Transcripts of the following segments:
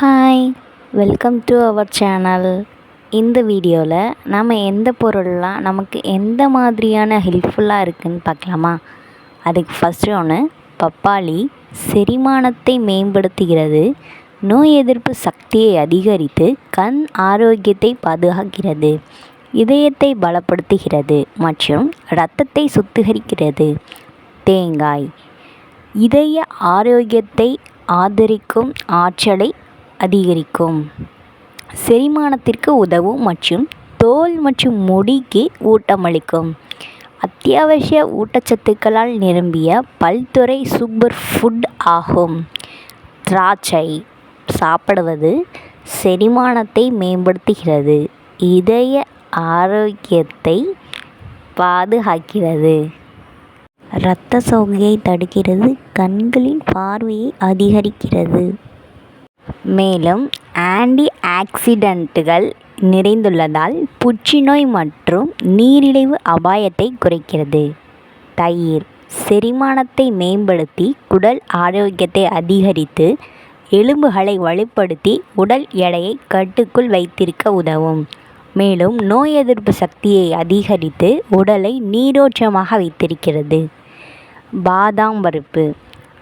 Hi welcome to our channel. இந்த வீடியோவில் நாம் எந்த பொருள்லாம் நமக்கு எந்த மாதிரியான ஹெல்ப்ஃபுல்லாக இருக்குதுன்னு பார்க்கலாமா? அதுக்கு ஃபஸ்ட்டு ஒன்று பப்பாளி செரிமானத்தை மேம்படுத்துகிறது நோய் எதிர்ப்பு சக்தியை அதிகரித்து கண் ஆரோக்கியத்தை பாதுகாக்கிறது இதயத்தை பலப்படுத்துகிறது மற்றும் இரத்தத்தை சுத்திகரிக்கிறது. தேங்காய் இதய ஆரோக்கியத்தை ஆதரிக்கும் ஆற்றலை அதிகரிக்கும். செரிமானத்திற்கு உதவும் மற்றும் தோல் மற்றும் முடிக்கு ஊட்டமளிக்கும். அத்தியாவசிய ஊட்டச்சத்துக்களால் நிரம்பிய பல்துறை சூப்பர் ஃபுட் ஆகும். திராட்சை சாப்பிடுவது செரிமானத்தை மேம்படுத்துகிறது. இதய ஆரோக்கியத்தை பாதுகாக்கிறது. இரத்த சோகையை தடுக்கிறது. கண்களின் பார்வையை அதிகரிக்கிறது. மேலும் ஆன்டி ஆக்சிடென்ட்டுகள் நிறைந்துள்ளதால் புற்றுநோய் மற்றும் நீரிழிவு அபாயத்தை குறைக்கிறது. தயிர் செரிமானத்தை மேம்படுத்தி குடல் ஆரோக்கியத்தை அதிகரித்து எலும்புகளை வலுப்படுத்தி உடல் எடையை கட்டுக்குள் வைத்திருக்க உதவும். மேலும் நோய் எதிர்ப்பு சக்தியை அதிகரித்து உடலை நீரோற்றமாக வைத்திருக்கிறது. பாதாம் பருப்பு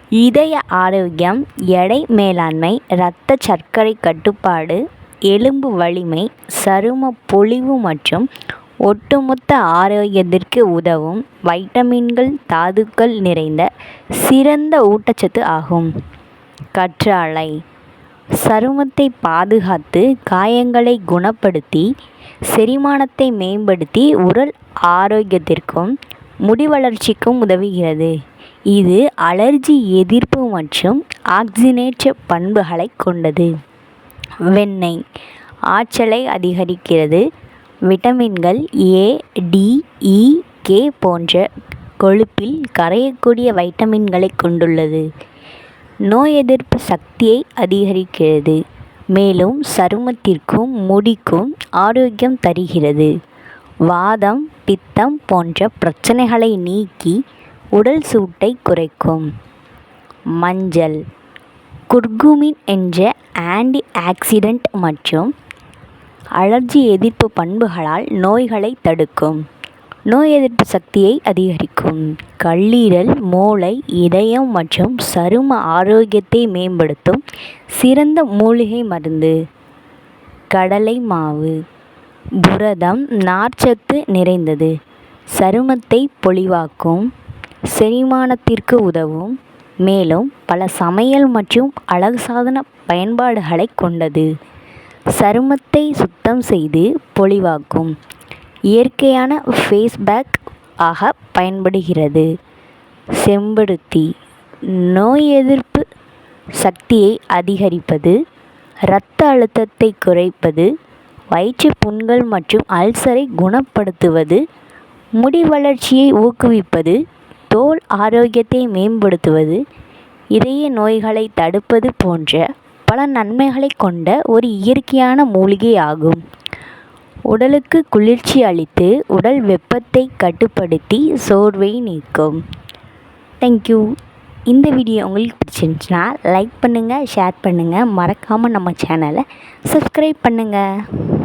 இதய ஆரோக்கியம் எடை மேலாண்மை இரத்த சர்க்கரை கட்டுப்பாடு எலும்பு வலிமை சரும பொலிவு மற்றும் ஒட்டுமொத்த ஆரோக்கியத்திற்கு உதவும் வைட்டமின்கள் தாதுக்கள் நிறைந்த சிறந்த ஊட்டச்சத்து ஆகும். கற்றாழை சருமத்தை பாதுகாத்து காயங்களை குணப்படுத்தி செரிமானத்தை மேம்படுத்தி உடல் ஆரோக்கியத்திற்கும் முடி வளர்ச்சிக்கும் உதவுகிறது. இது அலர்ஜி எதிர்ப்பு மற்றும் ஆக்சினேற்ற பண்புகளை கொண்டது. வெண்ணெய் ஆற்றலை அதிகரிக்கிறது. விட்டமின்கள் ஏ டி இ கே போன்ற கொழுப்பில் கரையக்கூடிய வைட்டமின்களை கொண்டுள்ளது. நோய் எதிர்ப்பு சக்தியை அதிகரிக்கிறது. மேலும் சருமத்திற்கும் முடிக்கும் ஆரோக்கியம் தருகிறது. வாதம் பித்தம் போன்ற பிரச்சனைகளை நீக்கி உடல் சூட்டை குறைக்கும். மஞ்சள். குர்குமின் என்ற ஆன்டி ஆக்சிடென்ட் மற்றும் அலர்ஜி எதிர்ப்பு பண்புகளால் நோய்களை தடுக்கும். நோய் எதிர்ப்பு சக்தியை அதிகரிக்கும். கல்லீரல் மூளை இதயம் மற்றும் சரும ஆரோக்கியத்தை மேம்படுத்தும் சிறந்த மூலிகை மருந்து. கடலை மாவு. புரதம் நார்ச்சத்து நிறைந்தது. சருமத்தை பொலிவாக்கும். செரிமானத்திற்கு உதவும் மேலும் பல சமையல் மற்றும் அழகு சாதன பயன்பாடுகளை கொண்டது. சருமத்தை சுத்தம் செய்து பொலிவாக்கும். இயற்கையான ஃபேஸ் பேக் ஆக பயன்படுகிறது. செம்பருத்தி. நோய் எதிர்ப்பு சக்தியை அதிகரிப்பது இரத்த அழுத்தத்தை குறைப்பது வயிற்று புண்கள் மற்றும் அல்சரை குணப்படுத்துவது முடி வளர்ச்சியை ஊக்குவிப்பது தோல் ஆரோக்கியத்தை மேம்படுத்துவது இதய நோய்களை தடுப்பது போன்ற பல நன்மைகளை கொண்ட ஒரு இயற்கையான மூலிகை ஆகும் உடலுக்கு குளிர்ச்சி அளித்து உடல் வெப்பத்தை கட்டுப்படுத்தி சோர்வை நீக்கும். தேங்க்யூ இந்த வீடியோ உங்களுக்கு பிடிச்சிருந்துச்சுன்னா லைக் பண்ணுங்கள் ஷேர் பண்ணுங்கள் மறக்காமல் நம்ம சேனலை சப்ஸ்கிரைப் பண்ணுங்கள்